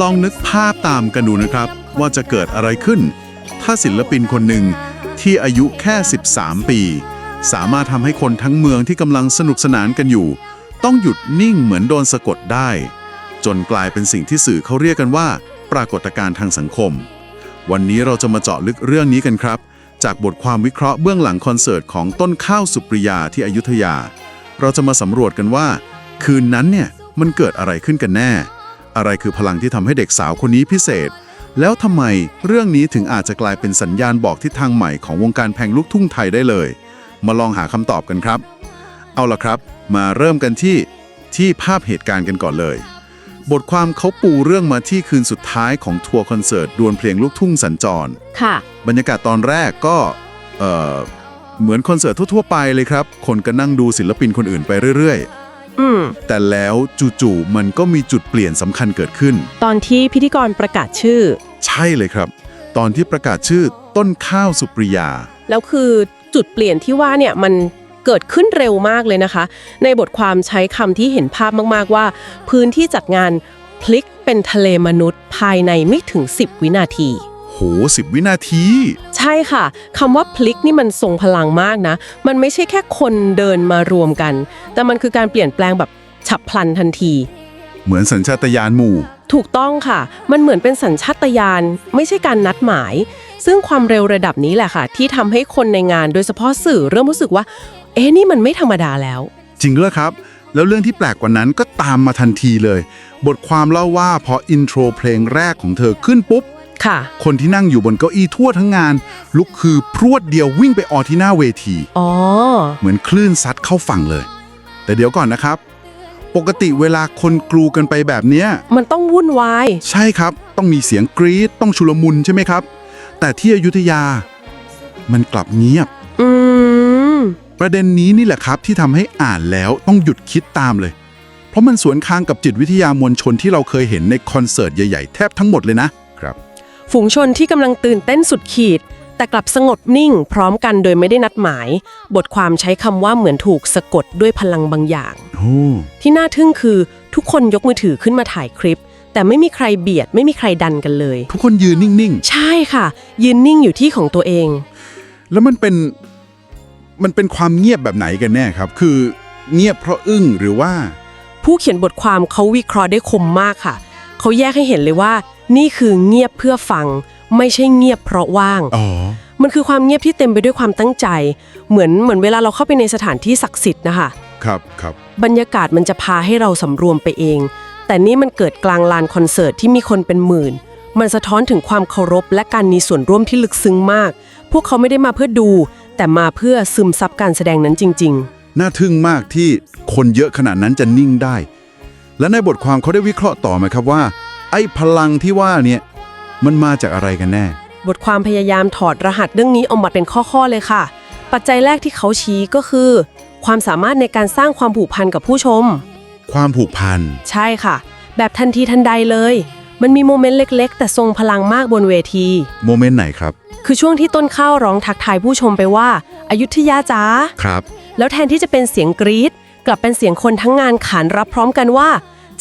ลองนึกภาพตามกันดูนะครับ ว่าจะเกิดอะไรขึ้น ถ้าศิลปินคนหนึ่งที่อายุแค่ 13 ปี สามารถทำให้คนทั้งเมืองที่กำลังสนุกสนานกันอยู่ ต้องหยุดนิ่งเหมือนโดนสะกดได้ จนกลายเป็นสิ่งที่สื่อเขาเรียกกันว่า ปรากฏการณ์ทางสังคม วันนี้เราจะมาเจาะลึกเรื่องนี้กันครับ จากบทความวิเคราะห์เบื้องหลังคอนเสิร์ตของต้นข้าวสุปริยาที่อยุธยา เราจะมาสำรวจกันว่า คืนนั้นเนี่ยมันเกิดอะไรขึ้นกันแน่ อะไรคือพลังที่ทำให้เด็กสาวคนนี้พิเศษ แล้วทำไมเรื่องนี้ถึงอาจจะกลายเป็นสัญญาณบอกทิศทางใหม่ของวงการเพลงลูกทุ่งไทยได้เลย มาลองหาคำตอบกันครับ เอาล่ะครับ มาเริ่มกันที่ที่ภาพเหตุการณ์กันก่อนเลย บทความเขาปูเรื่องมาที่คืนสุดท้ายของทัวร์คอนเสิร์ตดวลเพลงลูกทุ่งสัญจร ค่ะ บรรยากาศตอนแรกก็เอ่อเหมือนคอนเสิร์ตทั่วๆไปเลยครับ คนก็นั่งดูศิลปินคนอื่นไปเรื่อย อืมๆแต่แล้วจู่ๆมันก็มีจุดเปลี่ยนสำคัญเกิดขึ้น ตอนที่พิธีกรประกาศชื่อ ใช่เลยครับ ตอนที่ประกาศชื่อต้นข้าวสุปริยา แล้วคือจุดเปลี่ยนที่ว่าเนี่ยมันเกิดขึ้นเร็วมากเลยนะคะ ในบทความใช้คำที่เห็นภาพมากๆว่า พื้นที่จัดงานพลิกเป็นทะเลมนุษย์ภายในไม่ถึง 10 วินาที โหสิบวินาทีใช่ค่ะคำว่าพลิกนี่มันทรงพลังมากนะ มันไม่ใช่แค่คนเดินมารวมกัน แต่มันคือการเปลี่ยนแปลงแบบฉับพลันทันที เหมือนสัญชาตญาณหมู่ ถูกต้องค่ะ มันเหมือนเป็นสัญชาตญาณไม่ใช่การนัดหมาย ซึ่งความเร็วระดับนี้แหละค่ะ ที่ทำให้คนในงานโดยเฉพาะสื่อเริ่มรู้สึกว่า เอ๊ะนี่มันไม่ธรรมดาแล้ว จริงเหรอครับ แล้วเรื่องที่แปลกกว่านั้นก็ตามมาทันทีเลย บทความเล่าว่าพออินโทรเพลงแรกของเธอขึ้นปุ๊บ ค่ะ คนที่นั่งอยู่บนเก้าอี้ทั่วทั้งงาน ลุกคือพรวดเดียววิ่งไปออที่หน้าเวที อ๋อ เหมือนคลื่นซัดเข้าฝั่งเลย แต่เดี๋ยวก่อนนะครับ ปกติเวลาคนกรูกันไปแบบเนี้ย มันต้องวุ่นวาย ใช่ครับ ต้องมีเสียงกรี๊ดต้องชุลมุนใช่ไหมครับ แต่ที่อยุธยา มันกลับเงียบ อืม ประเด็นนี้นี่แหละครับที่ทำให้อ่านแล้วต้องหยุดคิดตามเลย เพราะมันสวนทางกับจิตวิทยามวลชนที่เราเคยเห็นในคอนเสิร์ตใหญ่ๆ แทบทั้งหมดเลยนะครับ ฝูงชนที่กำลังตื่นเต้นสุดขีด แต่กลับสงบนิ่ง พร้อมกันโดยไม่ได้นัดหมาย บทความใช้คำว่าเหมือนถูกสะกดด้วยพลังบางอย่างโอ้ที่น่าทึ่งคือทุกคนยกมือถือขึ้นมาถ่ายคลิป แต่ไม่มีใครเบียด ไม่มีใครดันกันเลย ทุกคนยืนนิ่ง ใช่ค่ะ ยืนนิ่งอยู่ที่ของตัวเอง ๆ แล้วมันเป็นมันเป็นความเงียบแบบไหนกันแน่ครับ คือเงียบเพราะอึ้งหรือว่า ผู้เขียนบทความเขาวิเคราะห์ได้คมมากค่ะ เขาแยกให้เห็นเลยว่า นี่คือเงียบเพื่อฟัง ไม่ใช่เงียบเพราะว่าง อ๋อ มันคือความเงียบที่เต็มไปด้วยความตั้งใจ เหมือนเหมือนเวลาเราเข้าไปในสถานที่ศักดิ์สิทธิ์นะคะ ครับครับ บรรยากาศมันจะพาให้เราสำรวมไปเอง แต่นี่มันเกิดกลางลานคอนเสิร์ตที่มีคนเป็นหมื่น มันสะท้อนถึงความเคารพและการมีส่วนร่วมที่ลึกซึ้งมาก พวกเขาไม่ได้มาเพื่อดู แต่มาเพื่อซึมซับการแสดงนั้นจริง น่าทึ่งมากที่คนเยอะขนาดนั้นจะนิ่งได้ และในบทความเขาได้วิเคราะห์ต่อไหมครับว่า ไอ้พลังที่ว่าเนี่ยมันมาจากอะไรกันแน่ๆบทความพยายามถอดรหัสเรื่องนี้ออกมาเป็นข้อๆเลยค่ะ ปัจจัยแรกที่เขาชี้ก็คือ ความสามารถในการสร้างความผูกพันกับผู้ชม ความผูกพัน ใช่ค่ะ แบบทันทีทันใดเลย มันมีโมเมนต์เล็กๆ แต่ทรงพลังมากบนเวที โมเมนต์ไหนครับ คือช่วงที่ต้นข้าวร้องทักทายผู้ชมไปว่าอายุทยาจ้าครับ แล้วแทนที่จะเป็นเสียงกรี๊ดกลับเป็นเสียงคนทั้งงานขานรับพร้อมกันว่า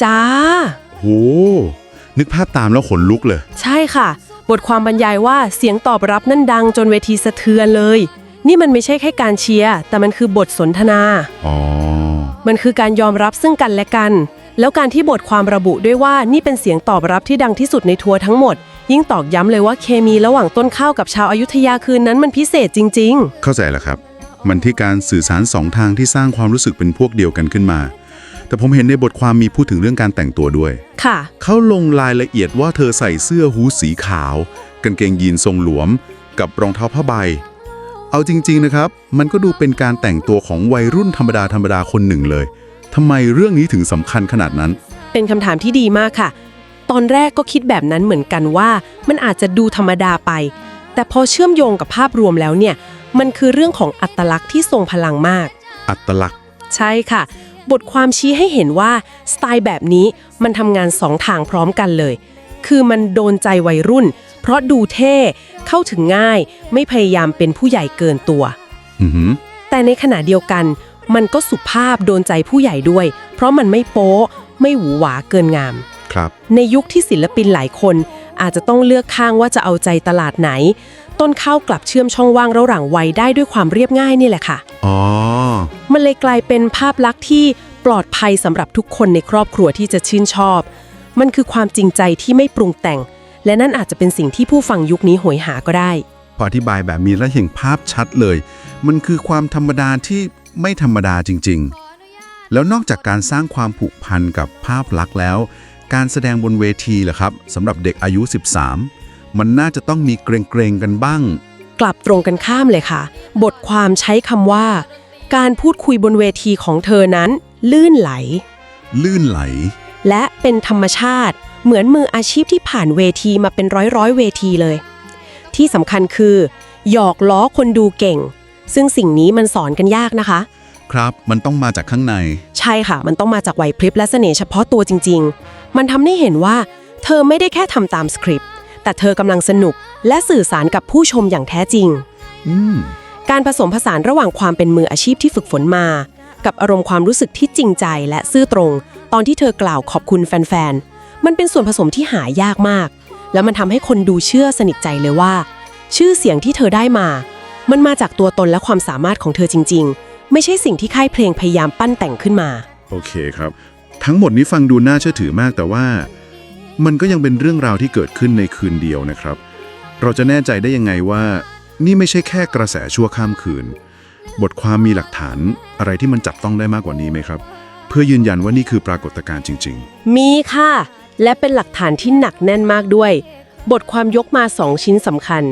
จ้าโห นึกภาพตามแล้วขนลุกเลย ใช่ค่ะ บทความบรรยายว่าเสียงตอบรับนั่นดังจนเวทีสะเทือนเลย นี่มันไม่ใช่แค่การเชียร์แต่มันคือบทสนทนา อ๋อ มันคือการยอมรับซึ่งกันและกัน แล้วการที่บทความระบุด้วยว่านี่เป็นเสียงตอบรับที่ดังที่สุดในทัวร์ทั้งหมด ยิ่งตอกย้ำเลยว่าเคมีระหว่างต้นข้าวกับชาวอายุทยาคืนนั้นมันพิเศษจริงเข้าใจแล้วครับ มันที่การสื่อสารสองทางที่สร้างความรู้สึกเป็นพวกเดียวกันขึ้นมา แต่ผมเห็นในบทความมีพูดถึงเรื่องการแต่งตัวด้วยๆค่ะ เขาลงรายละเอียดว่าเธอใส่เสื้อฮู้ดสีขาว กางเกงยีนทรงหลวม กับรองเท้าผ้าใบ เอาจริง ๆ นะครับ มันก็ดูเป็นการแต่งตัวของวัยรุ่นธรรมดาธรรมดาคนหนึ่งเลยทำไมเรื่องนี้ถึงสำคัญขนาดนั้น เป็นคำถามที่ดีมากค่ะ ตอนแรกก็คิดแบบนั้นเหมือนกันว่า มันอาจจะดูธรรมดาไป แต่พอเชื่อมโยงกับภาพรวมแล้วเนี่ย มันคือเรื่องของอัตลักษณ์ที่ทรงพลังมาก อัตลักษณ์ ใช่ค่ะ บทความชี้ให้เห็นว่าสไตล์แบบนี้มันทำงานสองทางพร้อมกันเลย คือมันโดนใจวัยรุ่น เพราะดูเท่เข้าถึงง่าย ไม่พยายามเป็นผู้ใหญ่เกินตัวอือหือแต่ในขณะเดียวกัน มันก็สุภาพโดนใจผู้ใหญ่ด้วย เพราะมันไม่โป๊ะ ไม่หวือหวาเกินงามครับในยุคที่ศิลปินหลายคน อาจจะต้องเลือกข้างว่าจะเอาใจตลาดไหน ต้นข้าวกลับเชื่อมช่องว่างระหว่างวัยได้ด้วยความเรียบง่ายนี่แหละค่ะ อ๋อ มันเลยกลายเป็นภาพลักษณ์ที่ปลอดภัยสำหรับทุกคนในครอบครัวที่จะชื่นชอบ มันคือความจริงใจที่ไม่ปรุงแต่ง และนั่นอาจจะเป็นสิ่งที่ผู้ฟังยุคนี้โหยหาก็ได้ พออธิบายแบบนี้แล้วเห็นภาพชัดเลย มันคือความธรรมดาที่ไม่ธรรมดาจริง ๆ แล้วนอกจากการสร้างความผูกพันกับภาพลักษณ์แล้ว การแสดงบนเวทีล่ะครับสำหรับเด็กอายุ 13 มันน่าจะต้องมีเกรงๆกันบ้าง กลับตรงกันข้ามเลยค่ะ บทความใช้คำว่า การพูดคุยบนเวทีของเธอนั้น ลื่นไหล ลื่นไหล และเป็นธรรมชาติ เหมือนมืออาชีพที่ผ่านเวทีมาเป็นร้อยร้อยๆเวทีเลย ที่สำคัญคือ หยอกล้อคนดูเก่ง ซึ่งสิ่งนี้มันสอนกันยากนะคะ ครับมันต้องมาจากข้างใน ใช่ค่ะ มันต้องมาจากไหวพริบและเสน่ห์เฉพาะตัวจริง ๆ มันทำให้เห็นว่า เธอไม่ได้แค่ทำตามสคริปต์ แต่เธอกำลังสนุกและสื่อสารกับผู้ชมอย่างแท้จริง อืม การผสมผสานระหว่างความเป็นมืออาชีพที่ฝึกฝนมา กับอารมณ์ความรู้สึกที่จริงใจและซื่อตรง ตอนที่เธอกล่าวขอบคุณแฟนๆ มันเป็นส่วนผสมที่หายากมาก แล้วมันทำให้คนดูเชื่อสนิทใจเลยว่า ชื่อเสียงที่เธอได้มา มันมาจากตัวตนและความสามารถของเธอจริง ๆ ไม่ใช่สิ่งที่ค่ายเพลงพยายามปั้นแต่งขึ้นมา โอเคครับ ทั้งหมดนี้ฟังดูน่าเชื่อถือมากแต่ว่า มันก็ยังเป็นเรื่องราวที่เกิดขึ้นในคืนเดียวนะครับ เราจะแน่ใจได้ยังไงว่า นี่ไม่ใช่แค่กระแสชั่วข้ามคืน บทความมีหลักฐานอะไรที่มันจับต้องได้มากกว่านี้ไหมครับ เพื่อยืนยันว่านี่คือปรากฏการณ์จริงมีค่ะ และเป็นหลักฐานที่หนักแน่นมากด้วย บทความยกมา2ชิ้นสำคัญ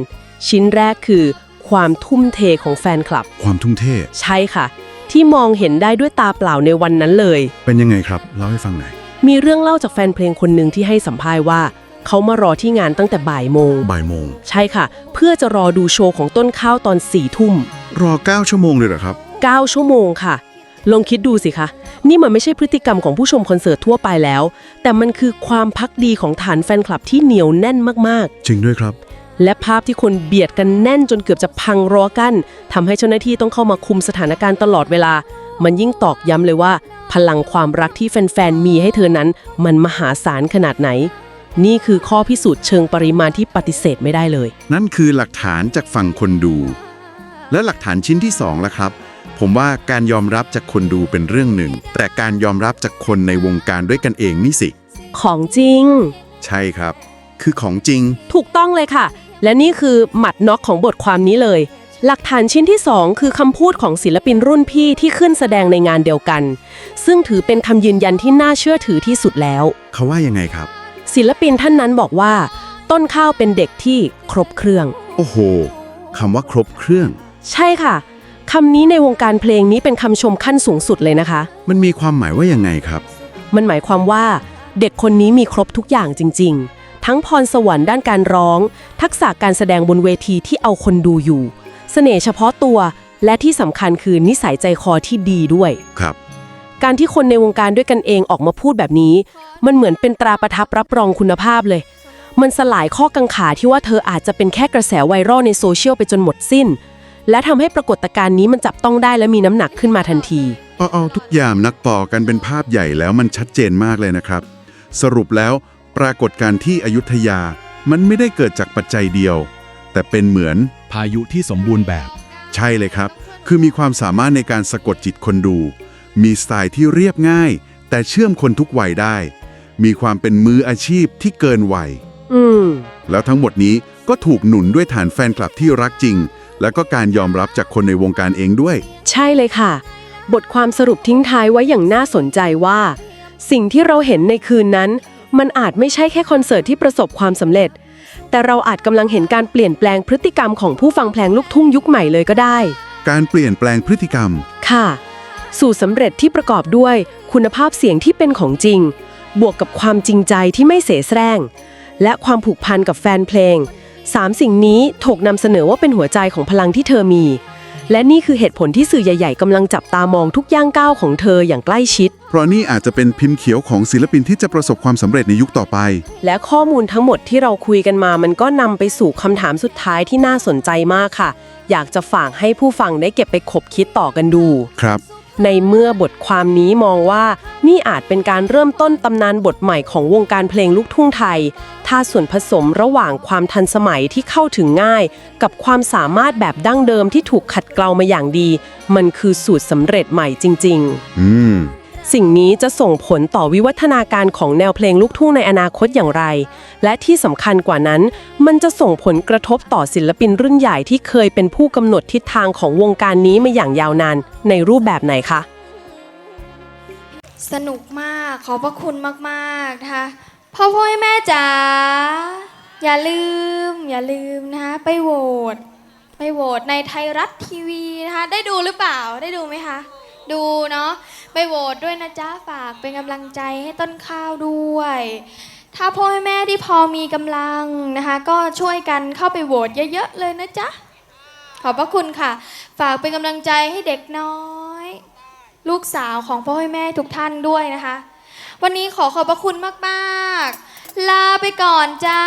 ชิ้นแรกคือ ความทุ่มเทของแฟนคลับๆความทุ่มเท ใช่ค่ะ ที่มองเห็นได้ด้วยตาเปล่าในวันนั้นเลย เป็นยังไงครับเล่าให้ฟังหน่อย มีเรื่องเล่าจากแฟนเพลงคนหนึ่งที่ให้สัมภาษณ์ว่า เขามารอที่งานตั้งแต่บ่ายโมง บ่ายโมง ใช่ค่ะ เพื่อจะรอดูโชว์ของต้นข้าวตอนสี่ทุ่ม รอ 9 ชั่วโมงเลยเหรอครับ 9 ชั่วโมงค่ะ ลองคิดดูสิคะ นี่มันไม่ใช่พฤติกรรมของผู้ชมคอนเสิร์ตทั่วไปแล้ว แต่มันคือความพักดีของฐานแฟนคลับที่เหนียวแน่นมากจริงด้วยครับ ๆ และภาพที่คนเบียดกันแน่นจนเกือบจะพังรั้วกั้นทำให้เจ้าหน้าที่ต้องเข้ามาคุมสถานการณ์ตลอดเวลา มันยิ่งตอกย้ำเลยว่า พลังความรักที่แฟนๆ มีให้เธอนั้น มันมหาศาลขนาดไหน นี่คือข้อพิสูจน์เชิงปริมาณที่ปฏิเสธไม่ได้เลย นั่นคือหลักฐานจากฝั่งคนดู และหลักฐานชิ้นที่สองล่ะครับ ผมว่าการยอมรับจากคนดูเป็นเรื่องหนึ่ง แต่การยอมรับจากคนในวงการด้วยกันเองนี่สิ ของจริง ใช่ครับ คือของจริง ถูกต้องเลยค่ะ และนี่คือหมัดน็อกของบทความนี้เลย หลักฐานชิ้นที่ 2 คือคำพูดของศิลปินรุ่นพี่ที่ขึ้นแสดงในงานเดียวกัน ซึ่งถือเป็นคำยืนยันที่น่าเชื่อถือที่สุดแล้ว เขาว่ายังไงครับ ศิลปินท่านนั้นบอกว่า ต้นข้าวเป็นเด็กที่ครบเครื่อง โอ้โหคำว่าครบเครื่อง ใช่ค่ะคำนี้ในวงการเพลงนี้เป็นคำชมขั้นสูงสุดเลยนะคะ มันมีความหมายว่ายังไงครับ มันหมายความว่า เด็กคนนี้มีครบทุกอย่างจริง ๆ ทั้งพรสวรรค์ด้านการร้อง ทักษะการแสดงบนเวทีที่เอาคนดูอยู่ เสน่ห์เฉพาะตัว และที่สำคัญคือนิสัยใจคอที่ดีด้วย ครับ การที่คนในวงการด้วยกันเองออกมาพูดแบบนี้ มันเหมือนเป็นตราประทับรับรองคุณภาพเลย มันสลายข้อกังขาที่ว่าเธออาจจะเป็นแค่กระแสไวรัลในโซเชียลไปจนหมดสิ้น และทำให้ปรากฏการณ์นี้มันจับต้องได้และมีน้ำหนักขึ้นมาทันที เอาเอาทุกอย่างนักปอกันเป็นภาพใหญ่แล้วมันชัดเจนมากเลยนะครับ สรุปแล้วปรากฏการณ์ที่อยุธยามันไม่ได้เกิดจากปัจจัยเดียว แต่เป็นเหมือน พายุที่สมบูรณ์แบบ ใช่เลยครับ คือมีความสามารถในการสะกดจิตคนดู มีสไตล์ที่เรียบง่าย แต่เชื่อมคนทุกวัยได้ มีความเป็นมืออาชีพที่เกินวัย อืม แล้วทั้งหมดนี้ก็ถูกหนุนด้วยฐานแฟนคลับที่รักจริง และก็การยอมรับจากคนในวงการเองด้วย ใช่เลยค่ะ บทความสรุปทิ้งท้ายไว้อย่างน่าสนใจว่า สิ่งที่เราเห็นในคืนนั้น มันอาจไม่ใช่แค่คอนเสิร์ตที่ประสบความสำเร็จ แต่เราอาจกำลังเห็นการเปลี่ยนแปลงพฤติกรรมของผู้ฟังเพลงลูกทุ่งยุคใหม่เลยก็ได้ การเปลี่ยนแปลงพฤติกรรม ค่ะ สู่สำเร็จที่ประกอบด้วยคุณภาพเสียงที่เป็นของจริง บวกกับความจริงใจที่ไม่เสแสร้ง และความผูกพันกับแฟนเพลงสามสิ่งนี้ถูกนำเสนอว่าเป็นหัวใจของพลังที่เธอมี และนี่คือเหตุผลที่สื่อใหญ่ๆกำลังจับตามองทุกย่างก้าวของเธออย่างใกล้ชิด เพราะนี่อาจจะเป็นพิมพ์เขียวของศิลปินที่จะประสบความสำเร็จในยุคต่อไป และข้อมูลทั้งหมดที่เราคุยกันมา มันก็นำไปสู่คำถามสุดท้ายที่น่าสนใจมากค่ะ อยากจะฝากให้ผู้ฟังได้เก็บไปคบคิดต่อกันดู ครับ ในเมื่อบทความนี้มองว่านี่อาจเป็นการเริ่มต้นตำนานบทใหม่ของวงการเพลงลูกทุ่งไทย ถ้าส่วนผสมระหว่างความทันสมัยที่เข้าถึงง่าย กับความสามารถแบบดั้งเดิมที่ถูกขัดเกลามาอย่างดี มันคือสูตรสำเร็จใหม่จริง ๆ อืม สิ่งนี้จะส่งผลต่อวิวัฒนาการของแนวเพลงลูกทุ่งในอนาคตอย่างไร และที่สำคัญกว่านั้น มันจะส่งผลกระทบต่อศิลปินรุ่นใหญ่ที่เคยเป็นผู้กำหนดทิศทางของวงการนี้มาอย่างยาวนาน ในรูปแบบไหนคะ สนุกมากขอบพระคุณมากๆนะคะพ่อพ่อแม่จ๋าอย่าลืม อย่าลืมนะคะไปโหวตไปโหวตในไทยรัฐทีวีนะคะได้ดูหรือเปล่าได้ดูไหมคะ ดูเนาะไปโหวตด้วยนะจ๊ะฝากเป็นกำลังใจให้ต้นข้าวด้วย ถ้าพ่อแม่ที่พอมีกำลังนะคะ ก็ช่วยกันเข้าไปโหวตเยอะๆเลยนะจ๊ะขอบพระคุณค่ะ ฝากเป็นกำลังใจให้เด็กน้อย ลูกสาวของพ่อแม่ทุกท่านด้วยนะคะ วันนี้ขอขอบพระคุณมาก ๆ ลาไปก่อนจ้า